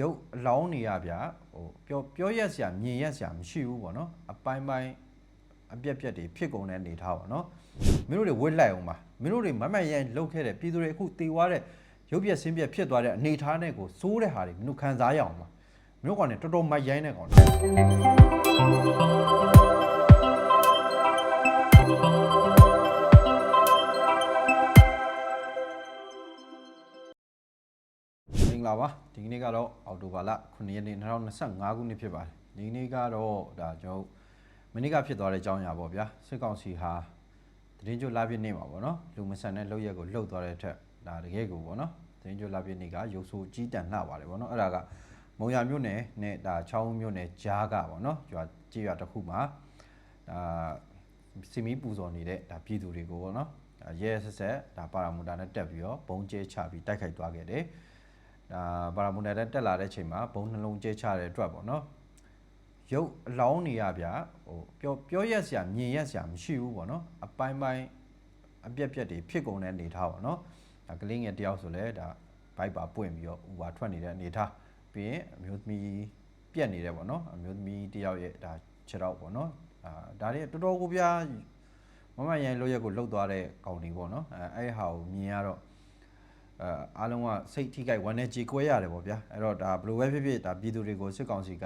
ရုပ်အလောင်းနေရဗျာဟိုပြောပြောရက်စရာမြင်ရက်စရာမရှိဘူးပေါ့နော်အပိုင်းပိုင်းအပြက်ပြက်တွေဖြစ်ကုန်တဲ့အနေထားပေါ့နော်မင်းတို့တွေဝစ်လိုက်အောင်ပါမင်းတို့တွေမမတ်ရန်လှုပ်ခဲ့တဲ့ပြည်သူတွေအခုတေသွားတဲ့ရုပ်ပြက်ဆင်းပြက်ဖြစ်သွားတဲ့အနေထားနဲ့ကိုစိုးတဲ့ဟာတွေမင်းတို့ခံစားရအောင်ပါမင်းတို့ကောင်ねတော်တော်မတ်ရိုင်းတဲ့ကောင်မ လာပါဒီကနေ့ကတော့အောက်တိုဘာလ9ရက်နေ့2025ခုနှစ်ဖြစ်ပါတယ်ဒီကနေ့ကတော့ဒါကျွန်တော်မနေ့ကဖြစ်သွားတဲ့အကြောင်းအရာပေါ့ဗျာစစ်ကောင်စီဟာသတင်းကြိုလာပြည့်နေမှာပေါ့နော်လူမဆန်တဲ့လောက်ရက်ကိုလှုပ်သွားတဲ့ထက်ဒါတကယ်ကိုပေါ့နော်သတင်းကြိုလာပြည့်နေကရုပ်ဆိုးကြီးတန်လှပါတယ်ပေါ့နော်အဲ့ဒါကမုံရမြို့နယ်နဲ့ဒါချောင်းမြို့နယ်ကြားကပေါ့နော်ကျွာကြည်ရွာတစ်ခုမှာဒါစီမီပူဇော်နေတဲ့ဒါပြည်သူတွေကိုပေါ့နော်ဒါရဲရဲဆက်ဆက်ဒါပါရာမူတာနဲ့တက်ပြီးတော့ဘုံကျဲချပြီးတိုက်ခိုက်သွားခဲ့တယ် ဒါပါရာမူနယ်တက်တက်လာတဲ့အချိန်မှာဘုံနှလုံးကျဲချတဲ့အတွက်ပေါ့နော်ရုပ်အလောင်းနေရဗျာဟိုပြောပြောရက်စရာမြင်ရက်စရာမရှိဘူးပေါ့နော်အပိုင်းပိုင်းအပြက်ပြက်တွေဖြစ်ကုန်တဲ့အနေထားပေါ့နော်ဒါကလေးငယ်တယောက်ဆိုလဲဒါဘိုက်ပါပွင့်ပြီးတော့ဥပါထွက်နေတဲ့အနေထားပြီးရင်အမျိုးသမီးပြက်နေတယ်ပေါ့နော်အမျိုးသမီးတယောက်ရဲ့ဒါခြေတော့ပေါ့နော်အာဒါတွေတော်တော်ကိုဗျာမမရန်လို့ရက်ကိုလှုပ်သွားတဲ့ကောင်တွေပေါ့နော်အဲအဲ့ဟာကိုမြင်ရတော့ အဲအားလုံးကစိတ်ထိခိုက်ဝမ်းနဲ့ကြေကွဲရတယ်ပေါ့ဗျာအဲ့တော့ဒါဘယ်လိုပဲဖြစ်ဖြစ်ဒါပြည်သူတွေကိုစစ်ကောင်စီက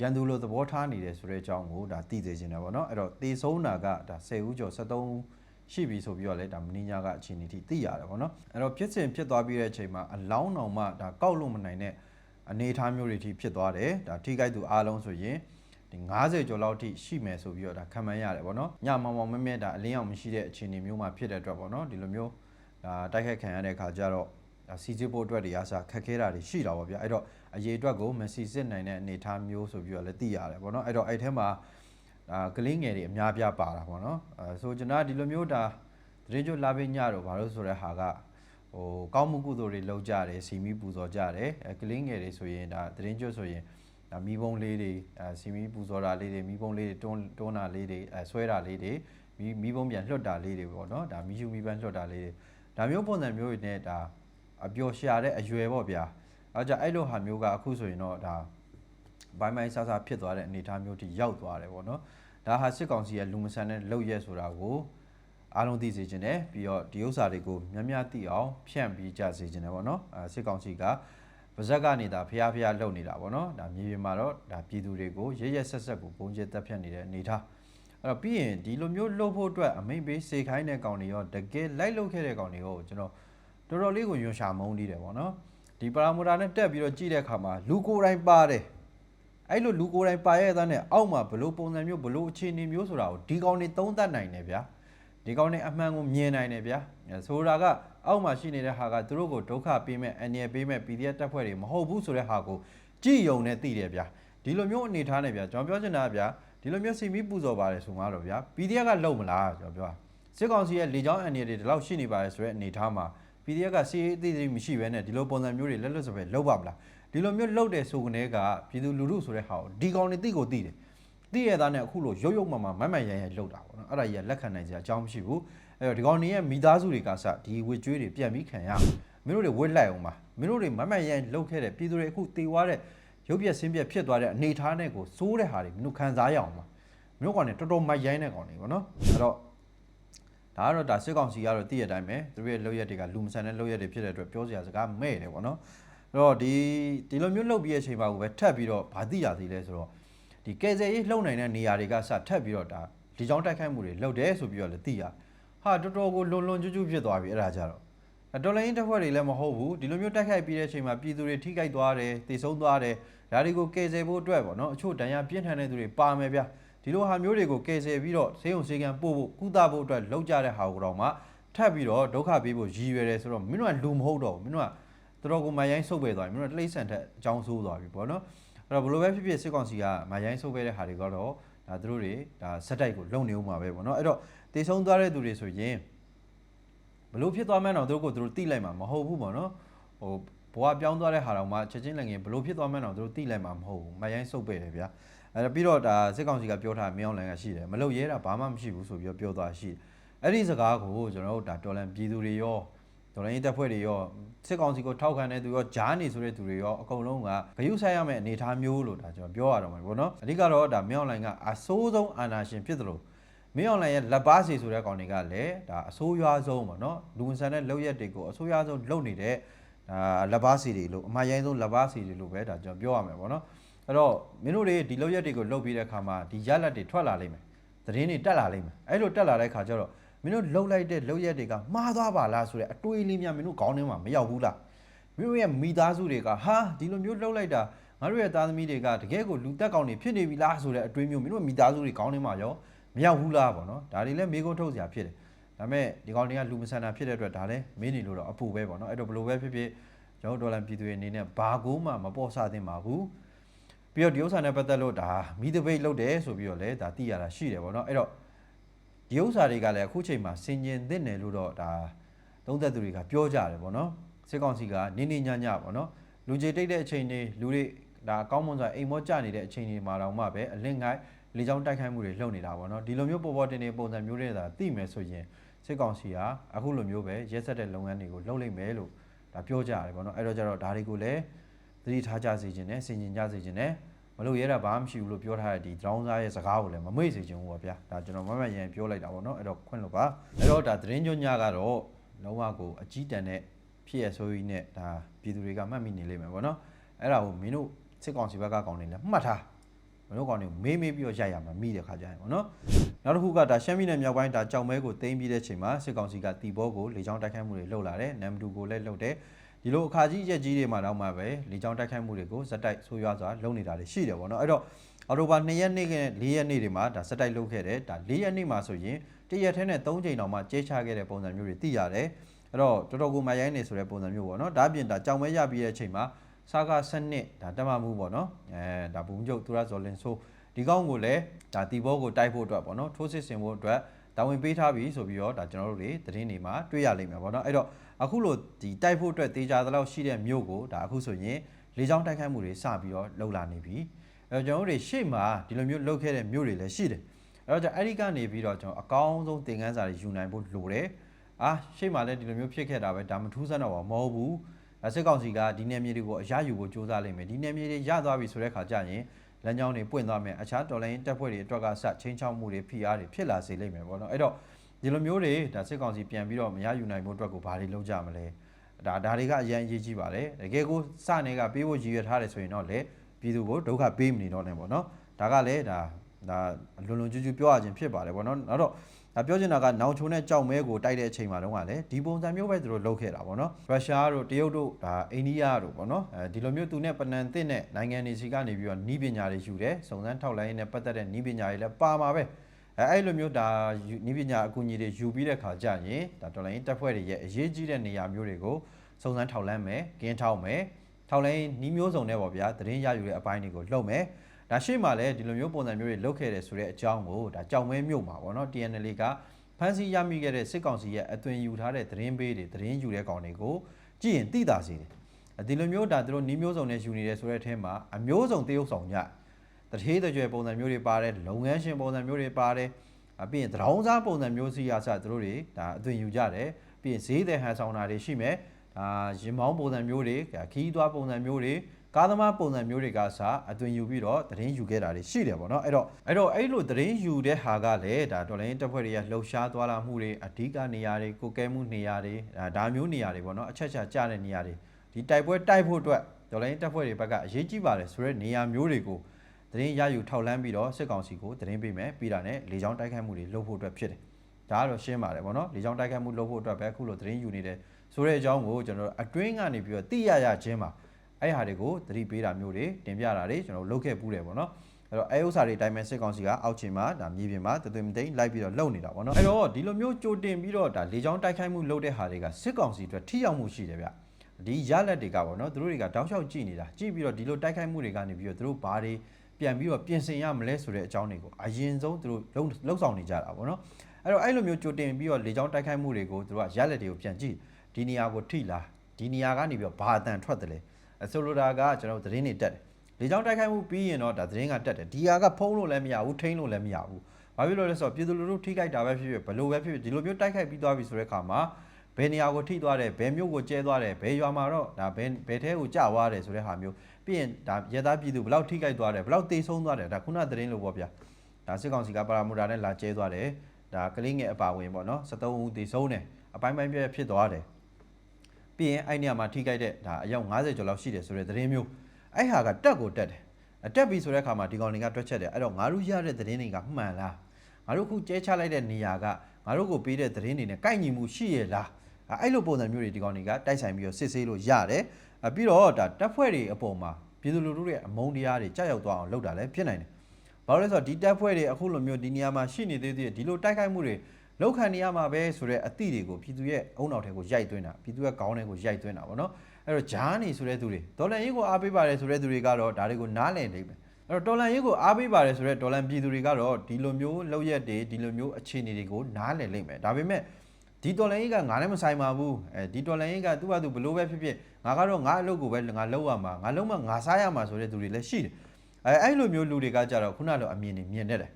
ရန်သူလိုသဘောထားနေတယ်ဆိုတဲ့အကြောင်းကိုဒါသိသိချင်တယ်ပေါ့နော်အဲ့တော့တေဆုံးတာကဒါ10ဦးကျော်73ဦးရှိပြီဆိုပြီးတော့လေဒါမင်းညာကအချိန်ထိသိရတယ်ပေါ့နော်အဲ့တော့ဖြစ်စဉ်ဖြစ်သွားပြီးတဲ့အချိန်မှာအလောင်းတော်မှဒါကောက်လို့မနိုင်တဲ့အနေအထားမျိုးတွေထိဖြစ်သွားတယ်ဒါထိခိုက်သူအားလုံးဆိုရင်ဒီ90ကျော်လောက်ထိရှိမယ်ဆိုပြီးတော့ဒါခံမှန်းရတယ်ပေါ့နော်ညမောင်မောင်မဲမဲဒါအလင်းအောင်မရှိတဲ့အခြေအနေမျိုးမှာဖြစ်တဲ့အတွက်ပေါ့နော်ဒီလိုမျိုး ဒါတိုက်ခတ်ခံရတဲ့အခါကျတော့ဒါစီစစ်ဖို့အတွက်တွေအားစားခက်ခဲတာတွေရှိတာပေါ့ဗျာအဲ့တော့အရေးအတွက်ကိုမစီစစ်နိုင်တဲ့အနေအထားမျိုးဆိုပြီးတော့လည်းသိရတယ်ပေါ့နော်အဲ့တော့အဲ့ထဲမှာဒါကလေးငယ်တွေအများပြားပါတာပေါ့နော်အဲဆိုကျွန်တော်ကဒီလိုမျိုးဒါသတင်းကြွလာပညတော့ဘာလို့ဆိုတဲ့ဟာကဟိုကောင်းမှုကုသိုလ်တွေလုပ်ကြတယ်စီမီပူဇော်ကြတယ်အဲကလေးငယ်တွေဆိုရင်ဒါသတင်းကြွဆိုရင်ဒါမီးပုံးလေးတွေအဲစီမီပူဇော်တာလေးတွေမီးပုံးလေးတွေတွန်းတွန်းတာလေးတွေအဲဆွဲတာလေးတွေမီးမီးပုံးပြန်လွှတ်တာလေးတွေပေါ့နော်ဒါမီးယူမီးပန်းလွှတ်တာလေးတွေ ဒါမျိုးပုံစံမျိုးတွေနဲ့ဒါအပျော်ရှာတဲ့အရွယ်ပေါ့ဗျာအဲကြင့်အဲ့လိုဟာမျိုးကအခုဆိုရင်တော့ဒါဘိုင်းဘိုင်းဆာဆာဖြစ်သွားတဲ့အနေအထားမျိုးထိရောက်သွားတယ်ပေါ့နော်ဒါဟာစစ်ကောင်စီရဲ့လူမဆန်တဲ့လုပ်ရက်ဆိုတာကိုအားလုံးသိစေချင်တယ်ပြီးတော့ဒီဥစ္စာတွေကိုများများသိအောင်ဖြန့်ပြီးကြစေချင်တယ်ပေါ့နော်အဲစစ်ကောင်စီကပါဇက်ကနေဒါဖျားဖျားလုပ်နေတာပေါ့နော်ဒါမြေပြင်မှာတော့ဒါပြည်သူတွေကိုရရက်ဆက်ဆက်ကိုပုံကျတက်ဖြတ်နေတဲ့အနေအထား အဲ့တော့ပြီးရင်ဒီလိုမျိုးလှုပ်ဖို့အတွက်အမိန့်ပေးစေခိုင်းတဲ့ကောင်တွေရောတကယ်လိုက်လုပ်ခဲ့တဲ့ကောင်တွေရောကျွန်တော်တော်တော်လေးကိုယွန်ရှာမုန်းနေတယ်ပေါ့နော်ဒီပရာမိုတာနဲ့တက်ပြီးတော့ကြည့်တဲ့အခါမှာလူကိုယ်တိုင်ပါတယ်အဲ့လိုလူကိုယ်တိုင်ပါရဲ့အသားနဲ့အောက်မှာဘလို့ပုံစံမျိုးဘလို့အခြေအနေမျိုးဆိုတာကိုဒီကောင်တွေသုံးသပ်နိုင်တယ်ဗျာဒီကောင်တွေအမှန်ကိုမြင်နိုင်တယ်ဗျာဆိုတာကအောက်မှာရှိနေတဲ့ဟာကသူတို့ကိုဒုက္ခပေးမဲ့အန္တရာယ်ပေးမဲ့ PDF တပ်ဖွဲ့တွေမဟုတ်ဘူးဆိုတဲ့ဟာကိုကြည်ယုံနဲ့သိတယ်ဗျာဒီလိုမျိုးအနေထားနဲ့ဗျာကျွန်တော်ပြောချင်တာကဗျာ ဒီလိုမျိုးစီမီပူဇော်ပါတယ်ဆိုမှတော့ဗျာ PDF ကလုံမလားကျွန်တော်ပြောတာစစ်ကောင်စီရဲ့လေကြောင်းအန်ဒီတွေဒီလောက်ရှိနေပါတယ်ဆိုတဲ့အနေအထားမှာ PDF ကစီရေးအသေးသေးမရှိဘဲနဲ့ဒီလိုပုံစံမျိုးတွေလက်လွတ်စပယ်လောက်ပါမလားဒီလိုမျိုးလောက်တဲ့ဆိုကနေကပြည်သူလူထုဆိုတဲ့ဟာကိုဒီကောင်တွေသိကိုသိတယ်သိရသားနဲ့အခုလိုရုပ်ရုပ်မှမှမမန်ရန်ရန်လောက်တာပေါ့နော်အဲ့ဒါကြီးကလက်ခံနိုင်စရာအကြောင်းမရှိဘူးအဲ့တော့ဒီကောင်တွေရဲ့မိသားစုတွေကစဒီဝစ်ကျွေးတွေပြန်ပြီးခံရမင်းတို့တွေဝစ်လိုက်အောင်ပါမင်းတို့တွေမမန်ရန်လောက်ခဲ့တဲ့ပြည်သူတွေအခုတေသွားတဲ့ ရုပ်ပြက်ဆင်းပြက်ဖြစ်သွားတဲ့အနေအထားနဲ့ကိုစိုးတဲ့ဟာတွေမင်းတို့ခံစားရအောင်ပါမြို့ကောင်နေတော်တော်မိုက်ရိုင်းတဲ့ကောင်တွေပေါ့နော်အဲ့တော့ဒါကတော့ဒါစစ်ကောင်စီကတော့တည့်ရတိုင်းပဲသူတို့ရဲ့လုပ်ရက်တွေကလူမဆန်တဲ့လုပ်ရက်တွေဖြစ်တဲ့အတွက်ပြောစရာစကားမဲ့တယ်ပေါ့နော်အဲ့တော့ဒီဒီလိုမျိုးလုပ်ပြီးတဲ့အချိန်မှာကိုပဲထပ်ပြီးတော့ဗာတိရသေးလဲဆိုတော့ဒီကယ်ဆယ်ရေးလှုပ်နိုင်တဲ့နေရာတွေကစထပ်ပြီးတော့ဒါဒီကြောင်းတိုက်ခိုက်မှုတွေလုပ်တယ်ဆိုပြီးတော့လည်းသိရဟာတော်တော်ကိုလွန်လွန်ကျွတ်ကျွတ်ဖြစ်သွားပြီအဲ့ဒါကြတော့တော်လိုင်းတစ်ဖွဲ့တွေလည်းမဟုတ်ဘူးဒီလိုမျိုးတိုက်ခိုက်ပြီးတဲ့အချိန်မှာပြည်သူတွေထိခိုက်သွားတယ်တေဆုံးသွားတယ် ဒါတွေကိုကယ်ဆယ်ဖို့အတွက်ပေါ့နော်အချို့ဒဏ်ရာပြင်းထန်တဲ့သူတွေပါမယ်ဗျာဒီလိုဟာမျိုးတွေကိုကယ်ဆယ်ပြီးတော့ဆေးရုံဆေးကမ်းပို့ဖို့ကုသဖို့အတွက်လောက်ကြတဲ့ဟာကိုတော့မှထပ်ပြီးတော့ဒုက္ခပေးဖို့ရည်ရွယ်တယ်ဆိုတော့မင်းတို့ကလူမဟုတ်တော့ဘူးမင်းတို့ကတော်တော်ကိုမရိုင်းဆုပ်ပဲသွားပြီမင်းတို့ကတိရစ္ဆာန်ထက်အကြောင်းဆိုးသွားပြီပေါ့နော်အဲ့တော့ဘယ်လိုပဲဖြစ်ဖြစ်စစ်ကောင်စီကမရိုင်းဆုပ်ပဲတဲ့ဟာတွေကတော့ဒါသူတို့တွေဒါစက်တိုက်ကိုလုံနေဦးမှာပဲပေါ့နော်အဲ့တော့တေဆုံးသွားတဲ့သူတွေဆိုရင်ဘယ်လိုဖြစ်သွားမှန်းတော့သူတို့ကိုသူတို့သိလိုက်မှာမဟုတ်ဘူးပေါ့နော်ဟို ဘဝပြောင်းသွားတဲ့ဟာတော့မှချက်ချင်းလည်းငင်ဘယ်လိုဖြစ်သွားမှန်းတော့သူတို့သိလိုက်မှာမဟုတ်ဘူးမရိုင်းဆုပ်ပဲတယ်ဗျာအဲ့တော့ပြီးတော့ဒါစစ်ကောင်စီကပြောထားမြောင်းလန်ကရှိတယ်မလုပ်ရဲတာဘာမှမရှိဘူးဆိုပြီးတော့ပြောသွားရှိတယ်အဲ့ဒီစကားကိုကျွန်တော်တို့ဒါတော်လန်ပြည်သူတွေရောဒေါ်လာရင်းတပ်ဖွဲ့တွေရောစစ်ကောင်စီကိုထောက်ခံတဲ့သူရောဂျားနေဆိုတဲ့သူတွေရောအကုန်လုံးကဂယုဆိုင်ရမယ့်အနေအထားမျိုးလို့ဒါကျွန်တော်ပြောရတော့မှာပေါ့နော်အဓိကတော့ဒါမြောက်လိုင်းကအဆိုးဆုံးအာဏာရှင်ဖြစ်တယ်လို့မင်းအွန်လိုင်းရဲ့လက်ပါစီဆိုတဲ့ကောင်တွေကလည်းဒါအဆိုးရွားဆုံးပေါ့နော်လူဝင်ဆန်တဲ့လောက်ရက်တွေကိုအဆိုးရွားဆုံးလုပ်နေတဲ့ ဒါလက်ပါစီတွေလို့အမှားရိုင်းဆုံးလက်ပါစီတွေလို့ပဲဒါကျွန်တော်ပြောရမယ်ပေါ့နော်အဲ့တော့မင်းတို့တွေဒီလောက်ရက်တွေကိုလုပ်ပြီးတဲ့အခါမှာဒီရလက်တွေထွက်လာလိမ့်မယ်သတင်းတွေတက်လာလိမ့်မယ်အဲ့လိုတက်လာတဲ့အခါကျတော့မင်းတို့လှုပ်လိုက်တဲ့လှုပ်ရက်တွေကမှားသွားပါလားဆိုတဲ့အတွေးလေးများမင်းတို့ခေါင်းထဲမှာမရောက်ဘူးလားမင်းတို့ရဲ့မိသားစုတွေကဟာဒီလိုမျိုးလှုပ်လိုက်တာငါတို့ရဲ့သားသမီးတွေကတကယ်ကိုလူတက်ကောင်တွေဖြစ်နေပြီလားဆိုတဲ့အတွေးမျိုးမင်းတို့မိသားစုတွေခေါင်းထဲမှာရောမရောက်ဘူးလားပေါ့နော်ဒါတွေလည်းမေးခွန်းထုတ်စရာဖြစ်တယ် ဒါပေမဲ့ဒီကောင်တွေကလူမဆန်တာဖြစ်တဲ့အတွက်ဒါလည်းမင်းနေလို့တော့အပူပဲပေါ့နော်အဲ့တော့ဘယ်လိုပဲဖြစ်ဖြစ်ကျွန်တော်ဒေါ်လာပြည်သူတွေအနေနဲ့ဘာကိုမှမပေါ်ဆသင့်ပါဘူးပြီးတော့ဒီဥစ္စာနဲ့ပတ်သက်လို့ဒါမီးတပိတ်လုပ်တယ်ဆိုပြီးတော့လည်းဒါသိရတာရှိတယ်ပေါ့နော်အဲ့တော့ဒီဥစ္စာတွေကလည်းအခုချိန်မှာစင်ကျင်သင့်တယ်လို့တော့ဒါသုံးသက်သူတွေကပြောကြတယ်ပေါ့နော်စစ်ကောင်စီကနင်းနေညညပေါ့နော်လူကြီးတိတ်တဲ့အချိန်တွေလူတွေဒါအကောင်းမွန်စွာအိမ်မောကြနေတဲ့အချိန်တွေမှာတော့မှပဲအလင့်ငိုက်လေကြောင်းတိုက်ခိုက်မှုတွေလုပ်နေတာပေါ့နော်ဒီလိုမျိုးပေါ်ပေါ်တင်တင်ပုံစံမျိုးတွေသာသိမယ်ဆိုရင် စစ်ကောင်စီကအခုလိုမျိုးပဲရက်ဆက်တဲ့လုပ်ငန်းတွေကိုလုပ်လိုက်မယ်လို့ဒါပြောကြရတယ်ပေါ့နော်အဲ့တော့ကျတော့ဒါတွေကိုလည်းသတိထားကြစေခြင်းနဲ့စင်ကျင်ကြစေခြင်းနဲ့မလို့ရတာဘာမှမရှိဘူးလို့ပြောထားတဲ့ဒီဒရောင်းစားရဲ့စကားကိုလည်းမမေ့စေချင်ဘူးပေါ့ဗျာဒါကျွန်တော်မမတ်ရန်ပြောလိုက်တာပေါ့နော်အဲ့တော့ခွင့်လို့ပါအဲ့တော့ဒါသတင်းကြွညကတော့လုံးဝကိုအကြီးတန်တဲ့ဖြစ်ရဆိုကြီးနဲ့ဒါပြည်သူတွေကမှတ်မိနေလိမ့်မယ်ပေါ့နော်အဲ့ဒါကိုမင်းတို့စစ်ကောင်စီဘက်ကကောင်းနေလဲမှတ်ထားမင်းတို့ကောင်းနေမေးမေးပြီးတော့ရိုက်ရမှာမိတဲ့ခါကျရင်ပေါ့နော် နောက်တစ်ခုကဒါရှမ်းပြည်နယ်မြောက်ပိုင်းဒါကြောင်မဲကိုတင်းပြီးတဲ့ချိန်မှာစစ်ကောင်စီကတီဘောကိုလေကြောင်းတိုက်ခိုက်မှုတွေလုပ်လာတယ်နမ်တူကိုလည်းလုပ်တယ်ဒီလိုအခါကြီးရက်ကြီးတွေမှာတော့မှပဲလေကြောင်းတိုက်ခိုက်မှုတွေကိုဇက်တိုက်ဆိုးရွားစွာလုပ်နေတာတွေရှိတယ်ပေါ့နော်အဲ့တော့အော်တိုဘာ2ရက်နေ့နဲ့4ရက်နေ့တွေမှာဒါဇက်တိုက်လုပ်ခဲ့တယ်ဒါ4ရက်နေ့မှာဆိုရင်တရက်ထဲနဲ့3ချိန်တောင်မှကျဲချခဲ့တဲ့ပုံစံမျိုးတွေသိရတယ်အဲ့တော့တော်တော်ကိုမရိုင်းနေဆိုတဲ့ပုံစံမျိုးပေါ့နော်ဒါအပြင်ဒါကြောင်မဲရပြီးတဲ့အချိန်မှာ စားကားစနစ်ဒါတက်မှမှုပေါ့နော်အဲဒါဘုံကျုပ်သူရဇော်လင်ဆိုဒီကောင်းကိုလည်းဒါတီဘောကိုတိုက်ဖို့အတွက်ပေါ့နော်ထိုးစစ်ဆင်ဖို့အတွက်တာဝန်ပေးထားပြီဆိုပြီးတော့ဒါကျွန်တော်တို့တွေသတင်းတွေမှာတွေ့ရလိမ့်မယ်ပေါ့နော်အဲ့တော့အခုလိုဒီတိုက်ဖို့အတွက်တေချာသလောက်ရှိတဲ့မြို့ကိုဒါအခုဆိုရင်လေကြောင်းတိုက်ခိုက်မှုတွေစပြီးတော့လှုပ်လာနေပြီအဲတော့ကျွန်တော်တို့တွေရှေ့မှာဒီလိုမျိုးလှုပ်ခဲ့တဲ့မြို့တွေလည်းရှိတယ်အဲတော့ကျွန်တော်အဲ့ဒီကနေပြီးတော့ကျွန်တော်အကောင်းဆုံးသင်ခန်းစာတွေယူနိုင်ဖို့လိုတယ်အာရှေ့မှာလည်းဒီလိုမျိုးဖြစ်ခဲ့တာပဲဒါမထူးဆန်းတော့ပါမဟုတ်ဘူးအဲ စစ်ကောင်စီကဒီနယ်မြေတွေကိုအရယူဖို့စ조사လိမ့်မယ်ဒီနယ်မြေတွေရသွားပြီဆိုတဲ့ခါကျရင်လမ်းကြောင်းတွေပွင့်သွားမယ်အခြားတော်လိုင်းတပ်ဖွဲ့တွေအတွက်ကစချင်းချောက်မှုတွေဖိအားတွေဖြစ်လာစေလိမ့်မယ်ပေါ့နော်အဲ့တော့ဒီလိုမျိုးတွေဒါစစ်ကောင်စီပြန်ပြီးတော့မရယူနိုင်ဖို့အတွက်ကိုဘာတွေလုပ်ကြမလဲဒါဒါတွေကအရင်အရေးကြီးပါတယ်တကယ်ကိုစနေကပေးဖို့ရည်ရွယ်ထားတယ်ဆိုရင်တော့လေပြည်သူကိုဒုက္ခပေးမနေတော့နဲ့ပေါ့နော်ဒါကလည်းဒါဒါလွန်လွန်ကျူးကျူးပြောရခြင်းဖြစ်ပါတယ်ပေါ့နော်နောက်တော့ ဒါပြောချင်တာကနောင်ချုံနဲ့ကြောက်မဲကိုတိုက်တဲ့အချိန်မှာတော့ကလည်းဒီပုံစံမျိုးပဲသူတို့လုပ်ခဲ့တာပေါ့နော်ရုရှားတို့တရုတ်တို့ဒါအိန္ဒိယတို့ပေါ့နော်အဲဒီလိုမျိုးသူနဲ့ပနန်တစ်နဲ့နိုင်ငံတွေစီကနေပြီးတော့နီးပညာတွေယူတယ်စုံစမ်းထောက်လိုင်းနဲ့ပတ်သက်တဲ့နီးပညာတွေလည်းပါမှာပဲအဲအဲ့လိုမျိုးဒါနိပညာအကူအညီတွေယူပြီးတဲ့ခါကျရင်ဒါတော်လိုင်းတက်ဖွဲ့တွေရဲ့အရေးကြီးတဲ့နေရာမျိုးတွေကိုစုံစမ်းထောက်လှမ်းမယ်ဂင်းထောက်မယ်ထောက်လိုင်းနီးမျိုးစုံနဲ့ပေါ့ဗျာသတင်းရယူတဲ့အပိုင်းတွေကိုလုပ်မယ် ဒါရှေ့မှာလည်းဒီလိုမျိုးပုံစံမျိုးတွေလုပ်ခဲ့တယ်ဆိုတဲ့အကြောင်းကိုဒါကြောင်မဲမြို့မှာပေါ့နော် TNL ကဖန်စီရမိခဲ့တဲ့စစ်ကောင်စီရဲ့အသွင်ယူထားတဲ့သတင်းပေးတွေသတင်းယူတဲ့ကောင်တွေကိုကြည့်ရင်သိတာစီတယ်ဒီလိုမျိုးဒါသူတို့နီးမျိုးစုံနဲ့ယူနေတယ်ဆိုတဲ့အထဲမှာအမျိုးစုံတရုပ်ဆောင်ကြတထေးတကြွယ်ပုံစံမျိုးတွေပါတယ်လုပ်ငန်းရှင်ပုံစံမျိုးတွေပါတယ်အပြင်သရောင်းစားပုံစံမျိုးစီရစသူတို့တွေဒါအသွင်ယူကြတယ်ပြီးရင်ဈေးတဲ့ဟန်ဆောင်တာတွေရှိမယ်ဒါရင်မောင်းပုံစံမျိုးတွေခီးသွားပုံစံမျိုးတွေ ကားသမားပုံစံမျိုးတွေကစအသွင်ယူပြီးတော့သတင်းယူခဲ့တာတွေရှိတယ်ပေါ့နော်အဲ့တော့အဲ့တော့အဲ့လိုသတင်းယူတဲ့ဟာကလည်းဒါတော်လိုင်းတပ်ဖွဲ့တွေရဲ့လှုပ်ရှားသွားလာမှုတွေအဓိကနေရာတွေကိုကဲမှုနေရာတွေဒါဒါမျိုးနေရာတွေပေါ့နော်အချက်ချက်ကြတဲ့နေရာတွေဒီတိုက်ပွဲတိုက်ဖို့အတွက်တော်လိုင်းတပ်ဖွဲ့တွေဘက်ကအရေးကြီးပါတယ်ဆိုတဲ့နေရာမျိုးတွေကိုသတင်းရယူထောက်လန်းပြီးတော့စစ်ကောင်စီကိုသတင်းပေးမယ်ပြီးတာနဲ့လေကြောင်းတိုက်ခိုက်မှုတွေလုပ်ဖို့အတွက်ဖြစ်တယ်ဒါကတော့ရှင်းပါတယ်ဗောနော်လေကြောင်းတိုက်ခိုက်မှုလုပ်ဖို့အတွက်ပဲအခုလိုသတင်းယူနေတယ်ဆိုတဲ့အကြောင်းကိုကျွန်တော်တို့အတွင်းကနေပြီးတော့သိရရချင်းမှာ အဲ့ဟာတွေကိုသတိပေးတာမျိုးတွေတင်ပြတာတွေကျွန်တော်တို့လုပ်ခဲ့ပူးတယ်ဗောနော်အဲ့တော့အဲဥစ္စာတွေတိုင်းမဲ့စစ်ကောင်စီကအောက်ချင်မှာဒါမြေပြင်မှာတသွင်မသိမ့်လိုက်ပြီးတော့လုပ်နေတာဗောနော်အဲ့တော့ဒီလိုမျိုးကြိုတင်ပြီးတော့ဒါလေကြောင်းတိုက်ခိုက်မှုလုပ်တဲ့ဟာတွေကစစ်ကောင်စီအတွက်ထိရောက်မှုရှိတယ်ဗျဒီရလက်တွေကဗောနော်သူတို့တွေကတောက်လျှောက်ကြည့်နေတာကြည့်ပြီးတော့ဒီလိုတိုက်ခိုက်မှုတွေကနေပြီးတော့သူတို့ဘာတွေပြန်ပြီးတော့ပြင်ဆင်ရမလဲဆိုတဲ့အကြောင်းတွေကိုအရင်ဆုံးသူတို့လုံလုံဆောင်နေကြတာပေါ့နော်အဲ့တော့အဲ့လိုမျိုးကြိုတင်ပြီးတော့လေကြောင်းတိုက်ခိုက်မှုတွေကိုသူတို့ကရက်လက်တွေကိုပြန်ကြည့်ဒီနေရာကိုထိလားဒီနေရာကနေပြီးတော့ဘာအတန်ထွက်တယ်လဲအ ဆိုလိုတာကကျွန်တော်သတင်းတွေတက်တယ်လေကြောင်းတိုက်ခိုက်မှုပြီးရင်တော့ဒါသတင်းကတက်တယ်ဒီဟာကဖုံးလို့လည်းမရဘူးထိန်းလို့လည်းမရဘူးဘာဖြစ်လို့လဲဆိုတော့ပြည်သူလူထုထိခိုက်တာပဲဖြစ်ဖြစ်ဘလို့ပဲဖြစ်ဖြစ်ဒီလိုမျိုးတိုက်ခိုက်ပြီးသွားပြီဆိုတဲ့အခါမှာဘယ်နေရာကိုထိသွားတယ်ဘယ်မြို့ကိုကျဲသွားတယ်ဘယ်ရွာမှာတော့ဒါဘယ်ဘယ်ထဲကိုကြာသွားတယ်ဆိုတဲ့ဟာမျိုးပြီးရင်ဒါရဲသားပြည်သူဘယ်လောက်ထိခိုက်သွားတယ်ဘယ်လောက်တေဆုံးသွားတယ်ဒါခုနသတင်းလို့ပေါ့ဗျာဒါစစ်ကောင်စီကပါရာမူတာနဲ့လာကျဲသွားတယ်ဒါကလေးငယ်အပါဝင်ပေါ့နော်73ဦးတေဆုံးတယ်အပိုင်းပိုင်းပြည့်ဖြစ်သွားတယ် ပြီးရင်အဲ့နေရာမှာထိခိုက်တဲ့ဒါအယောက်90ကျော်လောက်ရှိတယ်ဆိုတဲ့သတင်းမျိုးအဲ့ဟာကတက်ကိုတက်တယ်အတက်ပြီဆိုတဲ့အခါမှာဒီကောင်တွေကတွက်ချက်တယ်အဲ့တော့ငါတို့ရတဲ့သတင်းတွေကမှန်လားငါတို့ခုကျဲချလိုက်တဲ့နေရာကငါတို့ကိုပေးတဲ့သတင်းတွေနဲ့ကိုက်ညီမှုရှိရဲ့လားအဲ့အဲ့လိုပုံစံမျိုးတွေဒီကောင်တွေကတိုက်ဆိုင်ပြီးတော့စစ်ဆေးလို့ရတယ်အပြီးတော့ဒါတက်ဖွဲ့တွေအပေါ်မှာပြည်သူလူထုရဲ့အမုန်းတရားတွေကြောက်ရောက်သွားအောင်လုပ်တာလည်းဖြစ်နိုင်တယ်ဘာလို့လဲဆိုတော့ဒီတက်ဖွဲ့တွေအခုလိုမျိုးဒီနေရာမှာရှိနေသေးသေးတယ်ဒီလိုတိုက်ခိုက်မှုတွေ လောက်ခံနေရမှာပဲဆိုတဲ့အသည့်တွေကိုပြည်သူရဲ့အုံနောက်ထဲကိုရိုက်သွင်းတာပြည်သူရဲ့ခေါင်းထဲကိုရိုက်သွင်းတာပေါ့နော်အဲ့တော့ဂျားနေဆိုတဲ့သူတွေဒေါ်လာရေးကိုအားပေးပါတယ်ဆိုတဲ့သူတွေကတော့ဒါတွေကိုနားလည်နေမယ်အဲ့တော့ဒေါ်လာရေးကိုအားပေးပါတယ်ဆိုတဲ့ဒေါ်လာပြည်သူတွေကတော့ဒီလိုမျိုးလောက်ရက်တွေဒီလိုမျိုးအခြေအနေတွေကိုနားလည်လိမ့်မယ်ဒါပေမဲ့ဒီဒေါ်လာရေးကငါလည်းမဆိုင်ပါဘူးအဲဒီဒေါ်လာရေးကသူ့ဘာသူဘလို့ပဲဖြစ်ဖြစ်ငါကတော့ငါအလုပ်ကိုပဲငါလုပ်ရမှာငါလုံးမငါစားရမှာဆိုတဲ့သူတွေလည်းရှိတယ်အဲအဲ့လိုမျိုးလူတွေကကြတော့ခုနလိုအမြင်တွေမြင်တတ်တယ်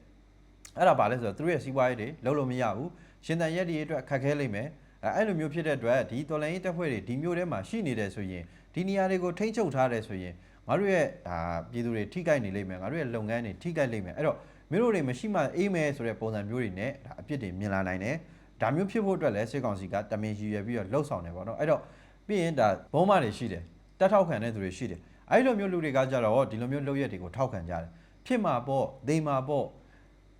အဲ့ဒါပါလဲဆိုတော့သူတို့ရဲ့စီးပွားရေးတွေလုံးလုံးမရဘူးရှင်တန်ရက်ဒီအတွက်ခက်ခဲလိမ့်မယ်အဲအဲ့လိုမျိုးဖြစ်တဲ့အတွက်ဒီတော်လိုင်းရေးတပ်ဖွဲ့တွေဒီမျိုးထဲမှာရှိနေတယ်ဆိုရင်ဒီနေရာတွေကိုထိမ့်ချုပ်ထားတယ်ဆိုရင်ငါတို့ရဲ့ဒါပြည်သူတွေထိခိုက်နေလိမ့်မယ်ငါတို့ရဲ့လုပ်ငန်းတွေထိခိုက်လိမ့်မယ်အဲ့တော့မင်းတို့တွေမရှိမှအေးမယ်ဆိုတဲ့ပုံစံမျိုးတွေနဲ့ဒါအပြစ်တွေမြင်လာနိုင်တယ်ဒါမျိုးဖြစ်ဖို့အတွက်လည်းစစ်ကောင်စီကတမင်ရည်ရွယ်ပြီးတော့လှုပ်ဆောင်နေပါတော့အဲ့တော့ပြီးရင်ဒါဘုံမတွေရှိတယ်တက်ထောက်ခံတဲ့သူတွေရှိတယ်အဲ့လိုမျိုးလူတွေကကြတော့ဒီလိုမျိုးလုပ်ရက်တွေကိုထောက်ခံကြတယ်ဖြစ်မှာပေါ့ဒိမ်မှာပေါ့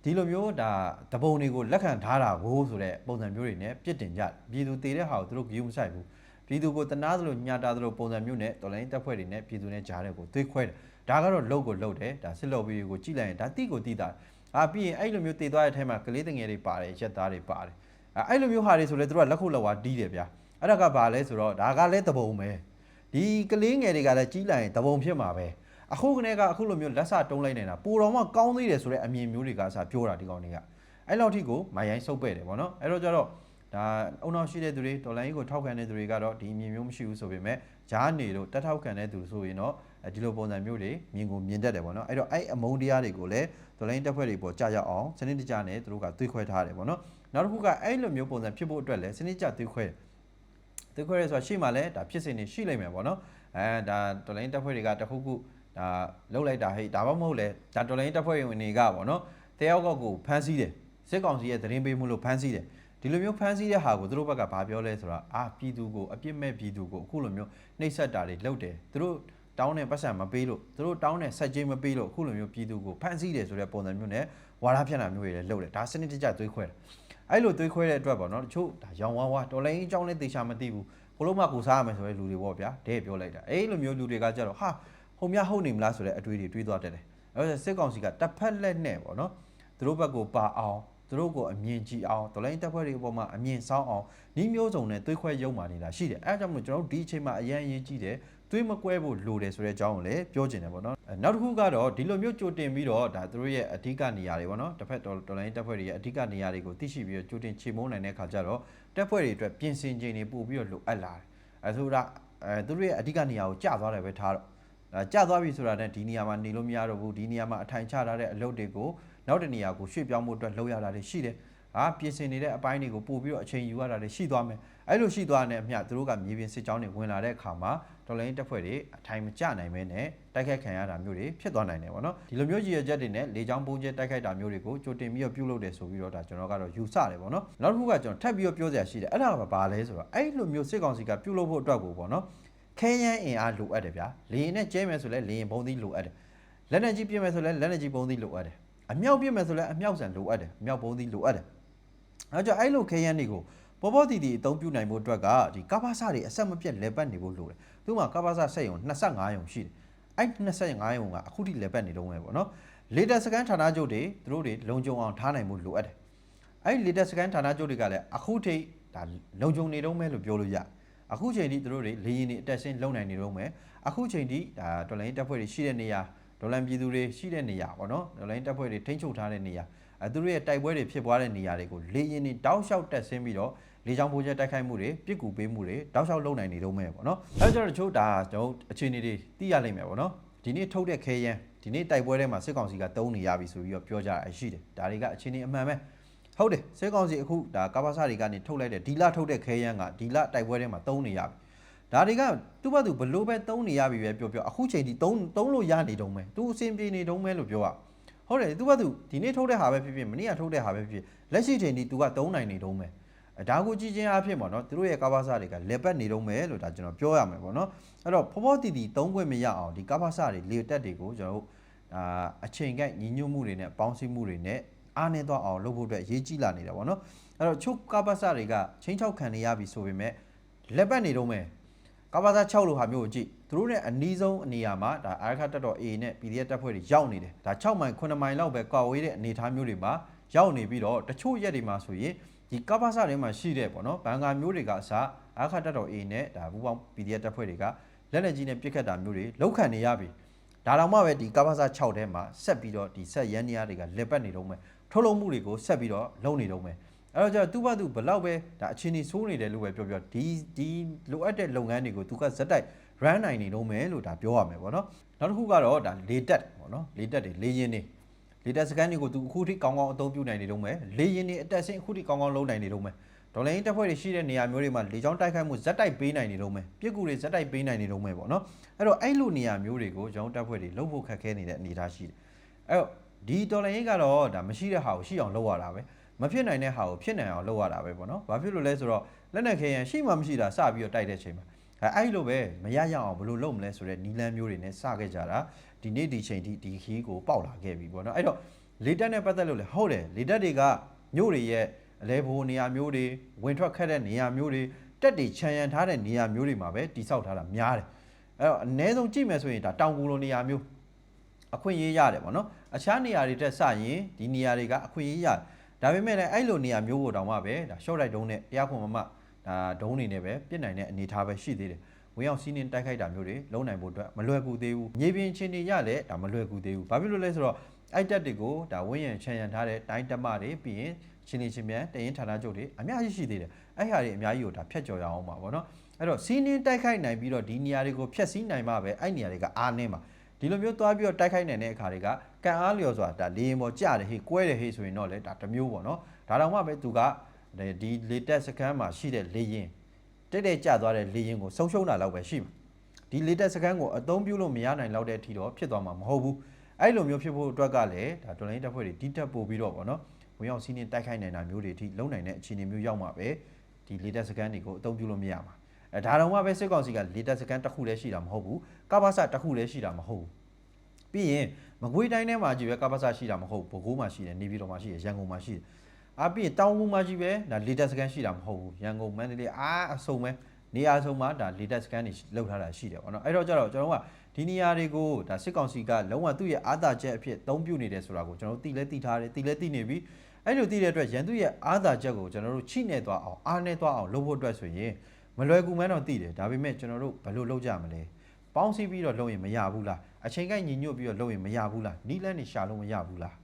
ဒီလိုမျိုးဒါတပုံတွေကိုလက်ခံထားတာကိုဆိုတဲ့ပုံစံမျိုးတွေနဲ့ပြစ်တင်ကြတယ်ပြည်သူတည်တဲ့ဟာကိုသူတို့ဂရုမစိုက်ဘူးပြည်သူကိုတနာသလိုညှာတာသလိုပုံစံမျိုးနဲ့တော်လိုင်းတပ်ဖွဲ့တွေနဲ့ပြည်သူနဲ့ကြားတဲ့ကိုသွေးခွဲတယ်ဒါကတော့လုံကိုလုံတယ်ဒါစစ်လော်ဘီကိုကြည့်လိုက်ရင်ဒါတိကိုတိတာအာပြီးရင်အဲ့လိုမျိုးတည်သွားတဲ့အထက်မှာကလေးတငယ်တွေပါတယ်ရက်သားတွေပါတယ်အဲအဲ့လိုမျိုးဟာတွေဆိုလဲသူတို့ကလက်ခုပ်လက်ဝါတီးတယ်ဗျာအဲ့ဒါကဘာလဲဆိုတော့ဒါကလည်းတပုံပဲဒီကလေးငယ်တွေကလည်းကြီးလိုက်ရင်တပုံဖြစ်မှာပဲ အခုကနေကအခုလိုမျိုးလက်စတုံးလိုက်နေတာပူတော်မှကောင်းသေးတယ်ဆိုတဲ့အမြင်မျိုးတွေကအစားပြောတာဒီကောင်တွေကအဲ့လောက်ထိကိုမိုင်ရိုင်းစုပ်ပဲ့တယ်ဗောနော်အဲ့တော့ကျတော့ဒါအုံနောက်ရှိတဲ့သူတွေဒေါ်လာကြီးကိုထောက်ခံတဲ့သူတွေကတော့ဒီအမြင်မျိုးမရှိဘူးဆိုပေမဲ့ဂျားနေလို့တက်ထောက်ခံတဲ့သူဆိုရင်တော့အဲဒီလိုပုံစံမျိုးတွေမြင်ကိုမြင်တတ်တယ်ဗောနော်အဲ့တော့အဲ့အမုန်းတရားတွေကိုလည်းဒေါ်လာကြီးတက်ဖွဲ့တွေပေါ်ကြာရောက်အောင်စနစ်တကျနဲ့သူတို့ကသွေးခွဲထားတယ်ဗောနော်နောက်တစ်ခုကအဲ့လိုမျိုးပုံစံဖြစ်ဖို့အတွက်လည်းစနစ်ကျသွေးခွဲတယ်သူခွဲရဲဆိုတာရှေ့မှာလည်းဒါဖြစ်စဉ်နေရှိလိမ့်မယ်ပေါ့နော်အဲဒါတော်လိုင်းတပ်ဖွဲ့တွေကတခုခု ဒါလှုပ်လိုက်တာဟဲ့ဒါမှမဟုတ်လေဒါတော်လိုင်းတပ်ဖွဲ့ဝင်တွေကပေါ့နော်တယောက်ကောက်ကိုဖမ်းဆီးတယ်စစ်ကောင်စီရဲ့သတင်းပေးမှုလို့ဖမ်းဆီးတယ်ဒီလိုမျိုးဖမ်းဆီးတဲ့ဟာကိုသူတို့ဘက်ကဘာပြောလဲဆိုတော့အာပြည်သူကိုအပြစ်မဲ့ပြည်သူကိုအခုလိုမျိုးနှိပ်စက်တာတွေလုပ်တယ်သူတို့တောင်းတဲ့ပတ်စံမပေးလို့သူတို့တောင်းတဲ့ဆက်ကြေးမပေးလို့အခုလိုမျိုးပြည်သူကိုဖမ်းဆီးတယ်ဆိုတဲ့ပုံစံမျိုးနဲ့ဝါဒဖြန့်တာမျိုးတွေလည်းလုပ်တယ်ဒါစနစ်တကျသွေးခွဲတယ်အဲ့လိုသွေးခွဲတဲ့အတွက်ပေါ့နော်တချို့ဒါရောင်ဝါးဝါတော်လိုင်းအကြောင်းလည်းသေချာမသိဘူးကိုလုံးမကိုစားရမယ်ဆိုတဲ့လူတွေပေါ့ဗျာတဲ့ပြောလိုက်တာအဲ့လိုမျိုးလူတွေကကြတော့ဟာ ဟုံမြဟုတ်နေမလားဆိုတဲ့အတွေးတွေတွေးသွားတယ်တယ်အဲ့တော့စစ်ကောင်စီကတစ်ဖက်လက်နဲ့ပေါ့နော်သူတို့ဘက်ကိုပါအောင်သူတို့ကိုအမြင်ကြည့်အောင်တော်လိုင်းတပ်ဖွဲ့တွေအပေါ်မှာအမြင်ဆောင်အောင်ဤမျိုးစုံနဲ့သွေးခွဲရုံမာနေတာရှိတယ်အဲဒါကြောင့်မို့ကျွန်တော်တို့ဒီအချိန်မှာအရင်အရေးကြီးတယ်သွေးမကွဲဖို့လိုတယ်ဆိုတဲ့အကြောင်းကိုလည်းပြောချင်တယ်ပေါ့နော်အဲနောက်တစ်ခုကတော့ဒီလိုမျိုးကြိုတင်ပြီးတော့ဒါသူတို့ရဲ့အဓိကနေရာတွေပေါ့နော်တစ်ဖက်တော်တော်လိုင်းတပ်ဖွဲ့တွေရဲ့အဓိကနေရာတွေကိုသိရှိပြီးတော့ကြိုတင်ချေမုန်းနိုင်တဲ့ခါကျတော့တပ်ဖွဲ့တွေအတွက်ပြင်ဆင်ချိန်တွေပို့ပြီးတော့လိုအပ်လာတယ်အဲဆိုတာအဲသူတို့ရဲ့အဓိကနေရာကိုကျသွားတယ်ပဲထားတော့အဲ ကျသွားပြီဆိုတာနဲ့ဒီနေရာမှာနေလို့မရတော့ဘူးဒီနေရာမှာအထိုင်ချထားတဲ့အလုပ်တွေကိုနောက်တစ်နေရာကိုရွှေ့ပြောင်းဖို့အတွက်လုပ်ရတာတွေရှိတယ်ဟာပြင်ဆင်နေတဲ့အပိုင်းတွေကိုပို့ပြီးတော့အချိန်ယူရတာတွေရှိသွားမယ်အဲ့လိုရှိသွားတဲ့အမျှသူတို့ကမြေပြင်စစ်ကြောင်းတွေဝင်လာတဲ့အခါမှာဒေါ်လာရင်းတပ်ဖွဲ့တွေအထိုင်မကျနိုင်မဲနဲ့တိုက်ခိုက်ခံရတာမျိုးတွေဖြစ်သွားနိုင်တယ်ပေါ့နော်ဒီလိုမျိုးကြီးရချက်တွေနဲ့လေကြောင်းပုံကျဲတိုက်ခိုက်တာမျိုးတွေကိုကြိုတင်ပြီးတော့ပြုလုပ်တယ်ဆိုပြီးတော့ဒါကျွန်တော်ကတော့ယူဆတယ်ပေါ့နော်နောက်တစ်ခုကကျွန်တော်ထပ်ပြီးတော့ပြောစရာရှိတယ်အဲ့ဒါကဘာလဲဆိုတော့အဲ့လိုမျိုးစစ်ကောင်စီကပြုလုပ်ဖို့အတွက်ကိုပေါ့နော် ခဲယမ်းအင်အားလိုအပ်တယ်ဗျာလေရင်နဲ့ကျဲမယ်ဆိုလဲလေရင်ဘုံသီးလိုအပ်တယ်လက်နဲ့ကြီးပြစ်မယ်ဆိုလဲလက်နဲ့ကြီးဘုံသီးလိုအပ်တယ်အမြောက်ပြစ်မယ်ဆိုလဲအမြောက်ဆန်လိုအပ်တယ်အမြောက်ဘုံသီးလိုအပ်တယ်အဲကြောင့်အဲ့လိုခဲယမ်းတွေကိုပေါ်ပေါ်တီတီအသုံးပြုနိုင်ဖို့အတွက်ကဒီကပ္ပစတွေအဆက်မပြတ်လဲပတ်နေဖို့လိုတယ်။သူ့မှာကပ္ပစဆက်ယုံ25ယုံရှိတယ်။အဲ့25ယုံကအခုထိလဲပတ်နေတော့မယ်ပေါ့နော်။ later scan ဌာနချုပ်တွေသူတို့တွေလုံခြုံအောင်ထားနိုင်ဖို့လိုအပ်တယ်။အဲ့ later scan ဌာနချုပ်တွေကလည်းအခုထိဒါလုံခြုံနေတော့မယ်လို့ပြောလို့ရ။ အခုချိန်ထိသူတို့တွေလေရင်တွေအတက်ဆင်းလုံနိုင်နေတော့မယ်။အခုချိန်ထိဒါဒေါ်လာရင်းတပ်ဖွဲ့တွေရှိတဲ့နေရာဒေါ်လာပြည်သူတွေရှိတဲ့နေရာပေါ့နော်။ဒေါ်လာရင်းတပ်ဖွဲ့တွေထိန်းချုပ်ထားတဲ့နေရာအဲသူတို့ရဲ့တိုက်ပွဲတွေဖြစ်ပွားတဲ့နေရာတွေကိုလေရင်တွေတောက်လျှောက်တက်ဆင်းပြီးတော့လေချောင်းပိုးချက်တိုက်ခိုက်မှုတွေပြစ်ကူပေးမှုတွေတောက်လျှောက်လုပ်နိုင်နေတော့မယ်ပေါ့နော်အဲကြတော့တချို့ဒါကျွန်တော်အခြေအနေတွေသိရလိမ့်မယ်ပေါ့နော်ဒီနေ့ထုတ်တဲ့ခဲယမ်းဒီနေ့တိုက်ပွဲထဲမှာစစ်ကောင်စီကတုံးနေရပြီဆိုပြီးတော့ပြောကြတာရှိတယ်ဒါတွေကအခြေအနေအမှန်ပဲ ဟုတ်တယ်စေကောင်စီအခုဒါကပ္ပစတွေကနေထုတ်လိုက်တဲ့ဒီလထုတ်တဲ့ခဲယမ်းကဒီလတိုက်ပွဲထဲမှာတုံးနေရပြီဒါတွေကသူ့ဘသူဘလို့ပဲတုံးနေရပြီပဲပြောပြောအခုချိန်ဒီတုံးတုံးလို့ရနေတုံးပဲသူအစဉ်ပြေနေတုံးပဲလို့ပြောရဟုတ်တယ်သူ့ဘသူဒီနေ့ထုတ်တဲ့ဟာပဲဖြစ်ဖြစ်မနေ့ကထုတ်တဲ့ဟာပဲဖြစ်ဖြစ်လက်ရှိချိန်ဒီသူကတုံးနိုင်နေတုံးပဲအဲဒါကိုကြည့်ချင်းအဖြစ်ပေါ့နော်သူတို့ရဲ့ကပ္ပစတွေကလက်ပတ်နေတုံးပဲလို့ဒါကျွန်တော်ပြောရမယ်ပေါ့နော်အဲ့တော့ဖောဖောတီတီတုံးခွင့်မရအောင်ဒီကပ္ပစတွေလေတက်တွေကိုကျွန်တော်တို့အာအချိန်ကိုက်ညီညွတ်မှုတွေနဲ့ပေါင်းစည်းမှုတွေနဲ့ အားနေတော့အောင်လုပ်ဖို့အတွက်ရေးကြည့်လာနေတာပေါ့နော်အဲ့တော့ချုပ်ကပ္ပစတွေကချင်းချောက်ခံနေရပြီဆိုပေမဲ့လက်ပတ်နေတုံးပဲကပ္ပစာ6လို့ဟာမျိုးကိုကြည့်သူတို့ ਨੇ အနီးဆုံးအနေရာမှာဒါအာရခတက်တော် A နဲ့ PDF တပ်ဖွဲ့တွေရောက်နေတယ်ဒါ6မိုင်9မိုင်လောက်ပဲကွာဝေးတဲ့အနေအထားမျိုးတွေမှာရောက်နေပြီးတော့တချို့ရက်တွေမှာဆိုရင်ဒီကပ္ပစာတွေမှာရှိတဲ့ပေါ့နော်ဘန်ကာမျိုးတွေကအစားအာရခတက်တော် A နဲ့ဒါဘူပေါင်း PDF တပ်ဖွဲ့တွေကလက်လက်ကြီးနဲ့ပြစ်ခတ်တာမျိုးတွေလောက်ခံနေရပြီဒါတောင်မှပဲဒီကပ္ပစာ6ထဲမှာဆက်ပြီးတော့ဒီဆက်ရန်နီယာတွေကလက်ပတ်နေတော့မယ် ထုတ်လုပ်မှုတွေကိုဆက်ပြီးတော့လုပ်နေတော့မယ်အဲ့တော့ကျတော့သူ့ဘသူဘလောက်ပဲဒါအချင်းကြီးဆိုးနေတယ်လို့ပဲပြောပြောဒီဒီလိုအပ်တဲ့လုပ်ငန်းတွေကိုသူကဇက်တိုက် run နိုင်နေတော့မယ်လို့ဒါပြောရမယ်ပေါ့နော်နောက်တစ်ခုကတော့ဒါလေတက်ပေါ့နော်လေတက်တွေလေရင်တွေလေတက်စကန်တွေကိုသူအခုထိကောင်းကောင်းအသုံးပြုနိုင်နေတော့မယ်လေရင်တွေအတက်ဆင်းအခုထိကောင်းကောင်းလုပ်နိုင်နေတော့မယ်ဒေါ်လာရင်းတက်ဖွဲ့တွေရှိတဲ့နေရာမျိုးတွေမှာလေချောင်းတိုက်ခိုက်မှုဇက်တိုက်ပေးနိုင်နေတော့မယ်ပြစ်ကူတွေဇက်တိုက်ပေးနိုင်နေတော့မယ်ပေါ့နော်အဲ့တော့အဲ့လိုနေရာမျိုးတွေကိုကျောင်းတက်ဖွဲ့တွေလုပ်ဖို့ခက်ခဲနေတဲ့အနေအထားရှိတယ်အဲ့တော့ ဒီဒေါ်လာရင်းကတော့ဒါမရှိတဲ့ဟာကိုရှိအောင်လုပ်ရတာပဲမဖြစ်နိုင်တဲ့ဟာကိုဖြစ်နိုင်အောင်လုပ်ရတာပဲပေါ့နော်။ဘာဖြစ်လို့လဲဆိုတော့လက်နက်ခဲရန်ရှိမှမရှိတာစပြီးတော့တိုက်တဲ့ချိန်မှာအဲအဲ့လိုပဲမရရအောင်ဘယ်လိုလုပ်မလဲဆိုတဲ့နီလန်းမျိုးတွေနဲ့စခဲ့ကြတာဒီနေ့ဒီချိန်ထိဒီခီးကိုပေါက်လာခဲ့ပြီပေါ့နော်။အဲ့တော့လေတက်နဲ့ပတ်သက်လို့လေဟုတ်တယ်လေတက်တွေကမြို့တွေရဲ့အလဲဘိုးနေရာမျိုးတွေဝင်ထွက်ခက်တဲ့နေရာမျိုးတွေတက်တွေခြံရံထားတဲ့နေရာမျိုးတွေမှာပဲတိဆောက်ထားတာများတယ်။အဲ့တော့အ ਨੇ ဆုံးကြည့်မယ်ဆိုရင်ဒါတောင်ကူလိုနေရာမျိုးအခွင့်အရေးရတယ်ပေါ့နော် အခြားနေရာတွေတက်စရင်ဒီနေရာတွေကအခွင့်အရေးရတယ်ဒါပေမဲ့လည်းအဲ့လိုနေရာမျိုးကိုတောင်မှပဲဒါ short right ဒုံးနဲ့တရားခွန်မမဒါဒုံးနေနဲ့ပဲပြစ်နိုင်တဲ့အနေအထားပဲရှိသေးတယ်ဝင်ရောက်စီးနှင်းတိုက်ခိုက်တာမျိုးတွေလုံးနိုင်ဖို့အတွက်မလွယ်ကူသေးဘူးမြေပြင်ချင်းတွေရလည်းဒါမလွယ်ကူသေးဘူးဘာဖြစ်လို့လဲဆိုတော့အဲ့တက်တွေကိုဒါဝင်းရံချန်ရံထားတဲ့တိုင်းတက်မတွေပြီးရင်ချင်းနေချင်းမြန်တရင်ဌာနချုပ်တွေအများကြီးရှိသေးတယ်အဲ့ဟာတွေအများကြီးကိုဒါဖြတ်ကျော်ရအောင်ပါဗောနော်အဲ့တော့စီးနှင်းတိုက်ခိုက်နိုင်ပြီးတော့ဒီနေရာတွေကိုဖျက်ဆီးနိုင်မှပဲအဲ့နေရာတွေကအားနည်းမှာ ဒီလိုမျိုးသွားပြီးတော့တိုက်ခိုက်နိုင်တဲ့အခါတွေကကံအားလျော်ဆိုတာဒါလေရင်ပေါ်ကြတယ်ဟေးကွဲတယ်ဟေးဆိုရင်တော့လေဒါတစ်မျိုးပေါ့နော်ဒါတောင်မှပဲသူကဒီလေတက်စကန်မှာရှိတဲ့လေရင်တက်တက်ကြသွားတဲ့လေရင်ကိုဆုံးရှုံးတာလောက်ပဲရှိမှာဒီလေတက်စကန်ကိုအသုံးပြုလို့မရနိုင်လောက်တဲ့အထိတော့ဖြစ်သွားမှာမဟုတ်ဘူးအဲ့လိုမျိုးဖြစ်ဖို့အတွက်ကလည်းဒါတော်လိုင်းတပ်ဖွဲ့တွေတိတက်ပို့ပြီးတော့ပေါ့နော်ဝင်ရောက်စီးနှင်းတိုက်ခိုက်နိုင်တာမျိုးတွေအထိလုံနိုင်တဲ့အခြေအနေမျိုးရောက်မှာပဲဒီလေတက်စကန်တွေကိုအသုံးပြုလို့မရမှာအဲ ဒါတော့မှပဲစစ်ကောင်စီကလေတက်စကန်တစ်ခုလည်းရှိတာမဟုတ်ဘူးကပ္ပစတစ်ခုလည်းရှိတာမဟုတ်ဘူးပြီးရင်မကွေးတိုင်းထဲမှာကြီးပဲကပ္ပစရှိတာမဟုတ်ဘူးဘကိုးမှာရှိတယ်နေပြည်တော်မှာရှိတယ်ရန်ကုန်မှာရှိတယ်အာပြီးရင်တောင်ဦးမှာကြီးပဲဒါလေတက်စကန်ရှိတာမဟုတ်ဘူးရန်ကုန်မန္တလေးအားအစုံပဲနေရာစုံမှာဒါလေတက်စကန်တွေလောက်ထားတာရှိတယ်ပေါ့နော်အဲ့တော့ကျတော့ကျွန်တော်တို့ကဒီနေရာတွေကိုဒါစစ်ကောင်စီကလုံးဝသူ့ရဲ့အာသာချက်အဖြစ်အသုံးပြုနေတယ်ဆိုတာကိုကျွန်တော်တို့သိလဲသိထားတယ်သိလဲသိနေပြီအဲ့လိုသိတဲ့အတွက်ရန်သူရဲ့အာသာချက်ကိုကျွန်တော်တို့ချိနေသွားအောင်အားနေသွားအောင်လုပ်ဖို့အတွက်ဆိုရင် မလွယ်ကူမှန်းတော့သိတယ်ဒါပေမဲ့ကျွန်တော်တို့ဘယ်လိုလုပ်ကြမလဲပေါင်းစည်းပြီးတော့လုပ်ရင်မရဘူးလားအချိန်ကိုက်ညီညွတ်ပြီးတော့လုပ်ရင်မရဘူးလားနီးလန်းနေရှာလို့မရဘူးလား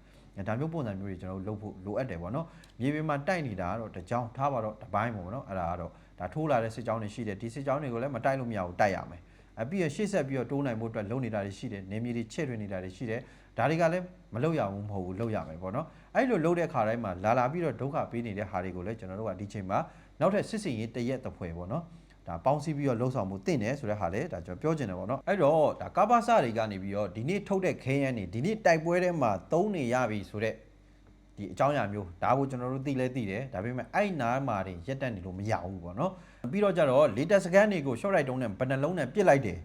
ဒါမျိုးပုံစံမျိုးတွေကျွန်တော်တို့လုပ်ဖို့လိုအပ်တယ်ပေါ့နော်မြေပြင်မှာတိုက်နေတာကတော့တကြောင်ထားပါတော့တပိုင်းပေါ့နော်အဲ့ဒါကတော့ဒါထိုးလာတဲ့စစ်ကြောင်းတွေရှိတယ်ဒီစစ်ကြောင်းတွေကိုလည်းမတိုက်လို့မရဘူးတိုက်ရမယ်အပြီးရရှေ့ဆက်ပြီးတော့တိုးနိုင်ဖို့အတွက်လုပ်နေတာတွေရှိတယ်နေမြေတွေချဲ့ထွင်နေတာတွေရှိတယ်ဒါတွေကလည်းမလုပ်ရဘူးမဟုတ်ဘူးလုပ်ရမယ်ပေါ့နော်အဲ့လိုလုပ်တဲ့ခါတိုင်းမှာလာလာပြီးတော့ဒုက္ခပေးနေတဲ့ဟာတွေကိုလည်းကျွန်တော်တို့ကဒီချိန်မှာ နောက်ထပ်စစ်စင်ရေးတရက်တစ်ဖွဲပေါ့နော်ဒါပေါင်းစည်းပြီးတော့လှုပ်ဆောင်မှုတင့်တယ်ဆိုတဲ့ဟာလည်းဒါကျွန်တော်ပြောချင်တယ်ပေါ့နော်အဲ့တော့ဒါကပ္ပစတွေကနေပြီးတော့ဒီနေ့ထုတ်တဲ့ခဲယမ်းတွေဒီနေ့တိုက်ပွဲထဲမှာသုံးနေရပြီဆိုတဲ့ဒီအကြောင်းအရာမျိုးဒါကိုကျွန်တော်တို့သိလဲသိတယ်ဒါပေမဲ့အဲ့နားမှာတွေရက်တက်နေလို့မရဘူးပေါ့နော်ပြီးတော့ကြတော့ latest scan တွေကို short right တုံးနဲ့ဘယ်နှလုံးနဲ့ပြစ်လိုက်တယ်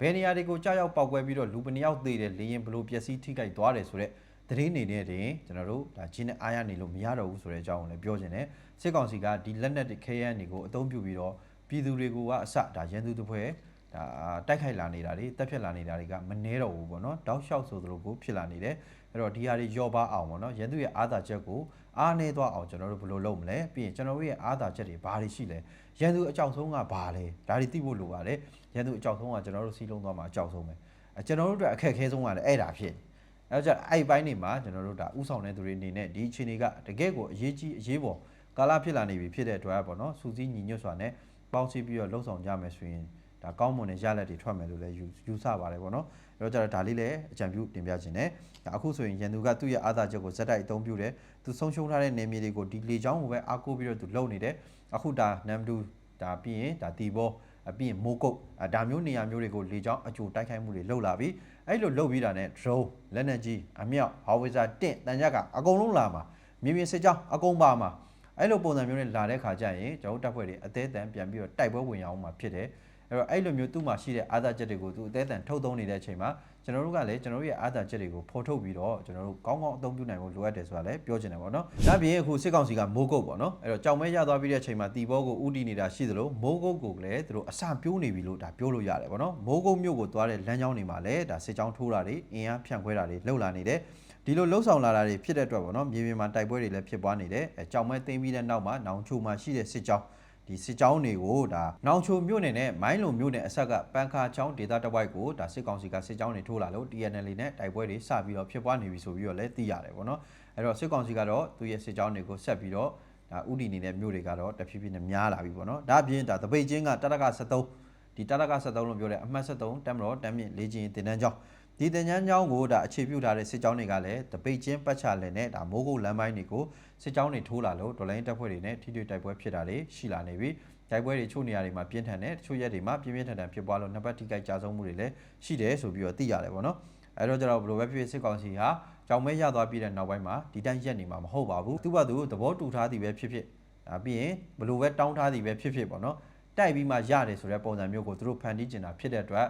ဘယ်နေရာတွေကိုကြားရောက်ပောက်ကွဲပြီးတော့လူပနှစ်ယောက်သေးတယ်လေရင်ဘလို့ပျက်စီးထိခိုက်သွားတယ်ဆိုတဲ့ သတင်းနေနဲ့တင်ကျွန်တော်တို့ဒါဂျင်းနဲ့အားရနေလို့မရတော့ဘူးဆိုတဲ့အကြောင်းကိုလည်းပြောချင်တယ်စစ်ကောင်စီကဒီလက်နက်တွေခဲယမ်းတွေကိုအသုံးပြုပြီးတော့ပြည်သူတွေကိုကအစဒါရန်သူတစ်ဖွဲ့ဒါတိုက်ခိုက်လာနေတာတွေတက်ဖြတ်လာနေတာတွေကမနှဲတော့ဘူးပေါ့နော်တောက်လျှောက်ဆိုသလိုကိုဖြစ်လာနေတယ်အဲ့တော့ဒီဟာတွေယော့ပါအောင်ပေါ့နော်ရန်သူရဲ့အာသာချက်ကိုအားနေသွားအောင်ကျွန်တော်တို့ဘယ်လိုလုပ်မလဲပြီးရင်ကျွန်တော်တို့ရဲ့အာသာချက်တွေဘာတွေရှိလဲရန်သူအကြောက်ဆုံးကဘာလဲဒါတွေသိဖို့လိုပါတယ်ရန်သူအကြောက်ဆုံးကကျွန်တော်တို့စီးလုံးသွားမှာအကြောက်ဆုံးပဲအဲကျွန်တော်တို့အတွက်အခက်အခဲဆုံးကလည်းအဲ့ဒါဖြစ်နေ အဲတော့ကြအဲ့ဒီဘိုင်းနေမှာကျွန်တော်တို့ဒါဥဆောင်တဲ့သူတွေအနေနဲ့ဒီအခြေအနေကတကယ့်ကိုအရေးကြီးအရေးပေါ်ကာလဖြစ်လာနေပြီဖြစ်တဲ့အတွက်ပေါ့နော်စူးစီးညီညွတ်စွာနဲ့ပေါင်းစည်းပြီးတော့လှုပ်ဆောင်ကြမယ်ဆိုရင်ဒါကောင်းမွန်တဲ့ရလဒ်တွေထွက်မယ်လို့လည်းယူယူဆပါတယ်ပေါ့နော်အဲ့တော့ကျတော့ဒါလေးလည်းအကြံပြုတင်ပြခြင်းနဲ့ဒါအခုဆိုရင်ရန်သူကသူ့ရဲ့အာသာချက်ကိုဇက်တိုက်အသုံးပြုတယ်သူဆုံးရှုံးထားတဲ့နေမြေတွေကိုဒီလေချောင်းကိုပဲအားကိုးပြီးတော့သူလုံနေတယ်အခုဒါနမ်ဒူဒါပြီးရင်ဒါတီဘောအ ပြီးရင်မိုးကုတ်အဒါမျိုးနေရာမျိုးတွေကိုလေချောင်းအကြိုတိုက်ခိုက်မှုတွေလုပ်လာပြီးအဲ့လိုလုပ်ပြီးတာနဲ့ drone လက်နက်ကြီးအမြောက်ဟောဝိဇာတင့်တန်ကြပ်ကအကုန်လုံးလာမှာမြေပြင်စစ်ကြောင်းအကုန်ပါမှာအဲ့လိုပုံစံမျိုးနဲ့လာတဲ့ခါကျရင်ကျွန်တော်တို့တပ်ဖွဲ့တွေအသေးအံပြန်ပြီးတော့တိုက်ပွဲဝင်ရအောင်မှာဖြစ်တယ် အဲ့တော့အဲ့လိုမျိုးသူ့မှာရှိတဲ့အာသာချက်တွေကိုသူအသေးအံထုတ်သုံးနေတဲ့အချိန်မှာကျွန်တော်တို့ကလည်းကျွန်တော်တို့ရဲ့အာသာချက်တွေကိုဖော်ထုတ်ပြီးတော့ကျွန်တော်တို့ကောင်းကောင်းအသုံးပြုနိုင်ဖို့လိုအပ်တယ်ဆိုတာလည်းပြောချင်တယ်ပေါ့နော်။ဒါပြင်အခုစစ်ကောင်စီကမိုးကုတ်ပေါ့နော်။အဲ့တော့ကြောင်မဲရသွားပြီးတဲ့အချိန်မှာတီဘောကိုဥတီနေတာရှိသလိုမိုးကုတ်ကိုလည်းသူတို့အစပြိုးနေပြီလို့ဒါပြောလို့ရတယ်ပေါ့နော်။မိုးကုတ်မြို့ကိုသွားတဲ့လမ်းကြောင်းတွေမှာလည်းဒါစစ်ကြောင်းထိုးတာတွေအင်အားဖြန့်ခွဲတာတွေလှုပ်လာနေတယ်။ဒီလိုလှုပ်ဆောင်လာတာတွေဖြစ်တဲ့အတွက်ပေါ့နော်မြေပြင်မှာတိုက်ပွဲတွေလည်းဖြစ်ပွားနေတယ်။အဲကြောင်မဲသိမ်းပြီးတဲ့နောက်မှာနောင်ချိုမှာရှိတဲ့စစ်ကြောင်း ဒီစစ်ကြောင်းတွေကိုဒါနောင်ချိုမြို့နယ်နဲ့မိုင်းလုံမြို့နယ်အဆက်ကပန်းခါချောင်းဒေသတစ်ဝိုက်ကိုဒါစစ်ကောင်စီကစစ်ကြောင်းတွေထိုးလာလို့ TNL နဲ့တိုက်ပွဲတွေစပြီးတော့ဖြစ်ပွားနေပြီဆိုပြီးတော့လည်းသိရတယ်ပေါ့နော်အဲ့တော့စစ်ကောင်စီကတော့သူ့ရဲ့စစ်ကြောင်းတွေကိုဆက်ပြီးတော့ဒါဥတီနေတဲ့မြို့တွေကတော့တဖြည်းဖြည်းနဲ့များလာပြီပေါ့နော်ဒါအပြင်ဒါတပိတ်ချင်းကတရက73ဒီတရက73လို့ပြောတဲ့အမှတ်73တမ်မတော်တမ်မြင့်လေးချင်းတင်တန်းကြောင်း ဒီတင်ချမ်းကျောင်းကိုဒါအခြေပြုထားတဲ့စစ်ကြောင်းတွေကလည်းတပိတ်ချင်းပတ်ချလဲနဲ့ဒါမိုးကုတ်လမ်းပိုင်းတွေကိုစစ်ကြောင်းတွေထိုးလာလို့ဒေါ်လိုင်းတပ်ဖွဲ့တွေနဲ့ထိတွေ့တိုက်ပွဲဖြစ်တာတွေရှိလာနေပြီတိုက်ပွဲတွေချို့နေရာတွေမှာပြင်းထန်တယ်တချို့ရက်တွေမှာပြင်းပြင်းထန်ထန်ဖြစ်ပွားလို့နှစ်ပတ်ထိခိုက်ကြဆုံးမှုတွေလည်းရှိတယ်ဆိုပြီးတော့သိရတယ်ပေါ့နော်အဲ့တော့ကျတော့ဘလိုပဲဖြစ်ဖြစ်စစ်ကောင်စီဟာကြောင်မဲရသွားပြီးတဲ့နောက်ပိုင်းမှာဒီတိုင်းရက်နေမှာမဟုတ်ပါဘူးသူ့ဘာသူသဘောတူထားသည်ပဲဖြစ်ဖြစ်ဒါပြီးရင်ဘလိုပဲတောင်းထားသည်ပဲဖြစ်ဖြစ်ပေါ့နော်တိုက်ပြီးမှရတယ်ဆိုတဲ့ပုံစံမျိုးကိုသူတို့ဖန်တီးကျင်တာဖြစ်တဲ့အတွက်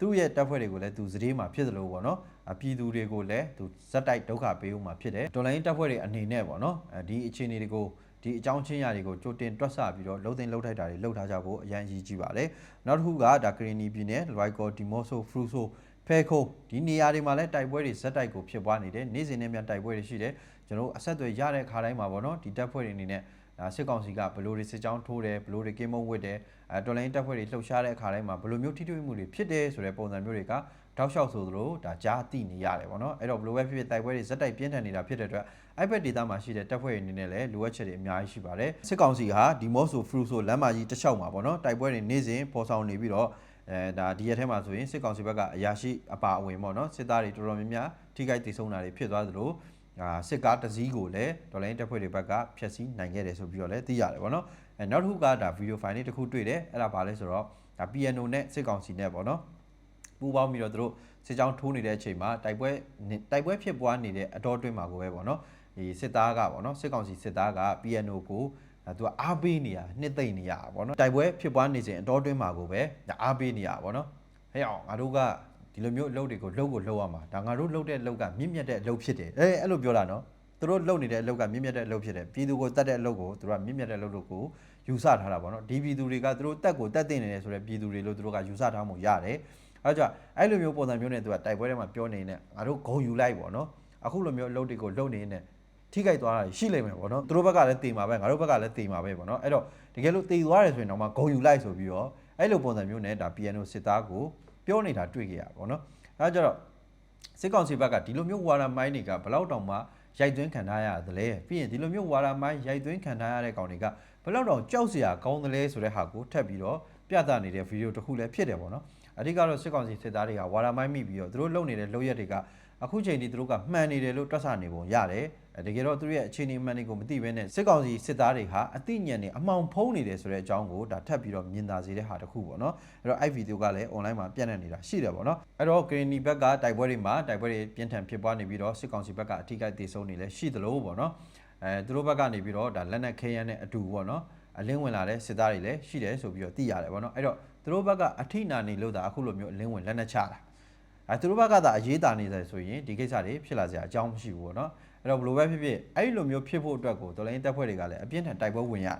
သူ့ရဲ့တပ်ဖွဲ့တွေကိုလည်းသူစတေးမှာဖြစ်သလိုပေါ့နော်အပြည်သူတွေကိုလည်းသူဇက်တိုက်ဒုက္ခပေးဦးမှာဖြစ်တယ်ဒေါ်လာရင်းတပ်ဖွဲ့တွေအနေနဲ့ပေါ့နော်အဲဒီအခြေအနေတွေကိုဒီအကြောင်းချင်းရာတွေကိုကြိုတင်တွက်ဆပြီးတော့လှုပ်သိမ်းလှုပ်ထိုက်တာတွေလှုပ်ထားကြဖို့အရန်အရေးကြီးပါတယ်နောက်တစ်ခုကဒါကရင်နီပြည်နယ်လွိုက်ကော်ဒီမော့ဆိုဖရူဆိုဖဲခိုဒီနေရာတွေမှာလည်းတိုက်ပွဲတွေဇက်တိုက်ကိုဖြစ်ပွားနေတယ်နေ့စဉ်နဲ့မြန်တိုက်ပွဲတွေရှိတယ်ကျွန်တော်တို့အဆက်အသွယ်ရတဲ့ခါတိုင်းမှာပေါ့နော်ဒီတပ်ဖွဲ့တွေအနေနဲ့ ဒါစစ်ကောင်စီကဘလို့တွေစစ်ကြောင်းထိုးတယ်ဘလို့တွေကင်းမုံဝစ်တယ်အဲတော်လိုင်းတပ်ဖွဲ့တွေလှုပ်ရှားတဲ့အခါတိုင်းမှာဘလို့မျိုးထိတွေ့မှုတွေဖြစ်တယ်ဆိုတဲ့ပုံစံမျိုးတွေကတောက်လျှောက်ဆိုသလိုဒါကြားသိနေရတယ်ပေါ့နော်အဲ့တော့ဘလို့ပဲဖြစ်ဖြစ်တိုက်ပွဲတွေဇက်တိုက်ပြင်းထန်နေတာဖြစ်တဲ့အတွက် iPad data မှာရှိတဲ့တပ်ဖွဲ့တွေအနေနဲ့လည်းလိုအပ်ချက်တွေအများကြီးရှိပါတယ်စစ်ကောင်စီဟာဒီမော့ဆိုဖရူဆိုလမ်းမကြီးတစ်လျှောက်မှာပေါ့နော်တိုက်ပွဲတွေနေ့စဉ်ပေါ်ဆောင်နေပြီးတော့အဲဒါဒီရက်ထဲမှာဆိုရင်စစ်ကောင်စီဘက်ကအရာရှိအပါအဝင်ပေါ့နော်စစ်သားတွေတော်တော်များများထိခိုက်ဒေဆုံးတာတွေဖြစ်သွားသလိုအာ စစ်ကားတစ်စီးကိုလည်းဒေါ်လာရင်းတပ်ဖွဲ့တွေဘက်ကဖျက်ဆီးနိုင်ခဲ့တယ်ဆိုပြီးတော့လည်းသိရတယ်ပေါ့နော်အဲနောက်တစ်ခုကဒါဗီဒီယိုဖိုင်လေးတစ်ခုတွေ့တယ်အဲ့ဒါဘာလဲဆိုတော့ဒါ piano နဲ့စစ်ကောင်စီနဲ့ပေါ့နော်ပူးပေါင်းပြီးတော့သူတို့စစ်ကြောင်းထိုးနေတဲ့အချိန်မှာတိုက်ပွဲတိုက်ပွဲဖြစ်ပွားနေတဲ့အတော်တွင်းမှာကိုပဲပေါ့နော်ဒီစစ်သားကပေါ့နော်စစ်ကောင်စီစစ်သားက piano ကိုအဲသူကအားပေးနေရနှစ်သိမ့်နေရပါဘောနော်တိုက်ပွဲဖြစ်ပွားနေစဉ်အတော်တွင်းမှာကိုပဲအားပေးနေရပါဘောနော်ဟဲ့အောင်ငါတို့က ဒီလိုမျိုးအလုပ်တွေကိုလုပ်ကိုလုပ်ရမှာဒါငါတို့လုပ်တဲ့အလုပ်ကမြင့်မြတ်တဲ့အလုပ်ဖြစ်တယ်အဲအဲ့လိုပြောတာနော်သူတို့လုပ်နေတဲ့အလုပ်ကမြင့်မြတ်တဲ့အလုပ်ဖြစ်တယ်ပြည်သူကိုတတ်တဲ့အလုပ်ကိုသူတို့ကမြင့်မြတ်တဲ့အလုပ်လို့ကိုယူဆထားတာပေါ့နော်ဒီပြည်သူတွေကသူတို့တက်ကိုတက်တင်နေတယ်ဆိုတဲ့ပြည်သူတွေလို့သူတို့ကယူဆထားမှုရတယ်အဲကြောင့်အဲ့လိုမျိုးပုံစံမျိုးနဲ့သူကတိုက်ပွဲထဲမှာပြောနေနေငါတို့ဂုံယူလိုက်ပေါ့နော်အခုလိုမျိုးအလုပ်တွေကိုလုပ်နေနေထိခိုက်သွားတာရှိလိမ့်မယ်ပေါ့နော်သူတို့ဘက်ကလည်းတေမှာပဲငါတို့ဘက်ကလည်းတေမှာပဲပေါ့နော်အဲ့တော့တကယ်လို့တေသွားတယ်ဆိုရင်တော့မှဂုံယူလိုက်ဆိုပြီးတော့အဲ့လိုပုံစံမျိုးနဲ့ဒါ piano စစ်သားကို ပြောနေတာတွေ့ကြရပါပေါ့နော်အဲကြတော့စစ်ကောင်စီဘက်ကဒီလိုမျိုးဝါရမိုင်းတွေကဘလောက်တောင်မှရိုက်သွင်းခံထားရသလဲပြီးရင်ဒီလိုမျိုးဝါရမိုင်းရိုက်သွင်းခံထားရတဲ့ကောင်တွေကဘလောက်တောင်ကြောက်စရာကောင်းသလဲဆိုတဲ့ဟာကိုထပ်ပြီးတော့ပြသနေတဲ့ဗီဒီယိုတစ်ခုလည်းဖြစ်တယ်ပေါ့နော်အဓိကတော့စစ်ကောင်စီစစ်သားတွေကဝါရမိုင်းမိပြီးတော့သူတို့လုပ်နေတဲ့လုပ်ရက်တွေက အခုချိန်ဒီသူတို့ကမှန်နေတယ်လို့တွက်ဆနေပုံရတယ်တကယ်တော့သူတို့ရဲ့အခြေအနေမှန်တွေကိုမသိဘဲနဲ့စစ်ကောင်စီစစ်သားတွေဟာအသိဉာဏ်နဲ့အမှောင်ဖုံးနေတယ်ဆိုတဲ့အကြောင်းကိုဒါထပ်ပြီးတော့မြင်သာစေတဲ့ဟာတစ်ခုပေါ့နော်အဲ့တော့အဲ့ဗီဒီယိုကလည်း online မှာပြန့်နှံ့နေတာရှိတယ်ပေါ့နော်အဲ့တော့ Green ဘက်ကတိုက်ပွဲတွေမှာတိုက်ပွဲတွေပြင်းထန်ဖြစ်ပွားနေပြီးတော့စစ်ကောင်စီဘက်ကအထိကိတေဆုံးနေလဲရှိသလိုပေါ့နော်အဲသူတို့ဘက်ကနေပြီးတော့ဒါလက်နက်ခဲယမ်းနဲ့အတူပေါ့နော်အလင်းဝင်လာတဲ့စစ်သားတွေလည်းရှိတယ်ဆိုပြီးတော့သိရတယ်ပေါ့နော်အဲ့တော့သူတို့ဘက်ကအထိနာနေလို့ဒါအခုလိုမျိုးအလင်းဝင်လက်နက်ချတာ အဲသူတို့ဘက်ကသာအရေးတာနေတယ်ဆိုရင်ဒီကိစ္စတွေဖြစ်လာစရာအကြောင်းမရှိဘူးပေါ့နော်အဲ့တော့ဘလို့ပဲဖြစ်ဖြစ်အဲ့လိုမျိုးဖြစ်ဖို့အတွက်ကိုတော်လိုင်းတပ်ဖွဲ့တွေကလည်းအပြင်းထန်တိုက်ပွဲဝင်ရတယ်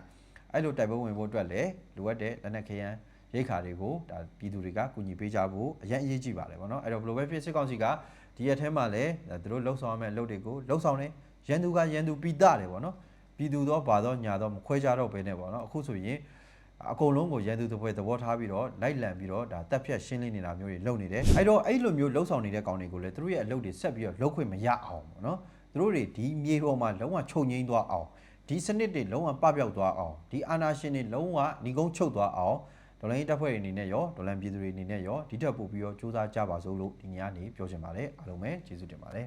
အဲ့လိုတိုက်ပွဲဝင်ဖို့အတွက်လည်းလိုအပ်တဲ့လက်နက်ခဲယမ်းရိတ်ခါတွေကိုဒါပြည်သူတွေကကူညီပေးကြဖို့အရင်အရေးကြီးပါတယ်ဗောနော်အဲ့တော့ဘလို့ပဲဖြစ်စစ်ကောင်စီကဒီရက်ထဲမှာလည်းသူတို့လှုပ်ဆောင်ရမယ့်လုပ်တွေကိုလှုပ်ဆောင်နေရန်သူကရန်သူပြီးတာတယ်ဗောနော်ပြည်သူတော့ဘာတော့ညာတော့မခွဲကြတော့ဘဲနဲ့ဗောနော်အခုဆိုရင် အကုန်လုံးကိုရန်သူတစ်ဖွဲ့သဘောထားပြီးတော့လိုက်လံပြီးတော့ဒါတက်ဖြတ်ရှင်းလင်းနေတာမျိုးတွေလုပ်နေတယ်အဲ့တော့အဲ့လိုမျိုးလှုပ်ဆောင်နေတဲ့ကောင်တွေကိုလည်းသူတို့ရဲ့အလုပ်တွေဆက်ပြီးတော့လှုပ်ခွင့်မရအောင်ဗောနော်သူတို့တွေဒီမြေပေါ်မှာလုံးဝချုပ်ငိမ့်သွားအောင်ဒီစနစ်တွေလုံးဝပပျောက်သွားအောင်ဒီအာနာရှင်တွေလုံးဝညီကုန်းချုပ်သွားအောင်ဒေါ်လာရေးတပ်ဖွဲ့တွေအနေနဲ့ရောဒေါ်လာပြည်သူတွေအနေနဲ့ရောဒီတက်ပို့ပြီးတော့စူးစမ်းကြပါစို့လို့ဒီညနေပြောချင်ပါတယ်အားလုံးပဲကျေးဇူးတင်ပါတယ်